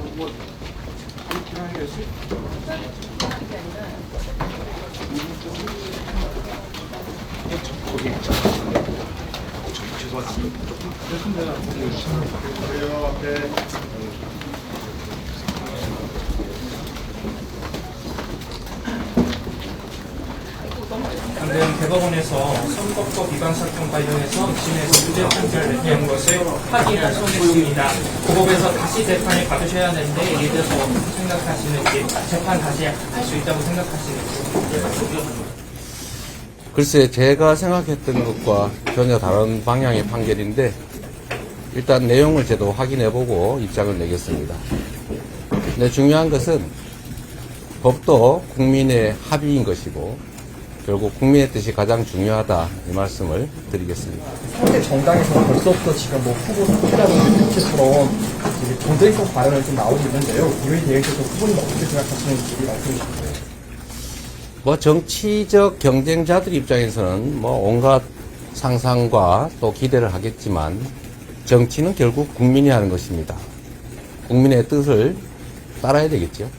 뭐 불필요하겠 방금 대법원에서 선거법 위반 사건 관련해서 2심에서 무죄 판결을 내는 것을 확인할 손했습니다. 그 법에서 다시 재판을 받으셔야 하는데 이에 대해서 생각하시는지 재판 다시 할 수 있다고 생각하시는지 글쎄 제가 생각했던 것과 전혀 다른 방향의 판결인데 일단 내용을 저도 확인해보고 입장을 내겠습니다. 근데 중요한 것은 법도 국민의 합의인 것이고 결국 국민의 뜻이 가장 중요하다 이 말씀을 드리겠습니다. 상대 정당에서 벌써부터 지금 뭐 후보 대체처럼 되게 정쟁적 발언을 좀 나오고 있는데요. 이에 대해서도 후보님 어떻게 생각하시는지 말씀해 주세요. 뭐 정치적 경쟁자들 입장에서는 뭐 온갖 상상과 또 기대를 하겠지만 정치는 결국 국민이 하는 것입니다. 국민의 뜻을 따라야 되겠죠.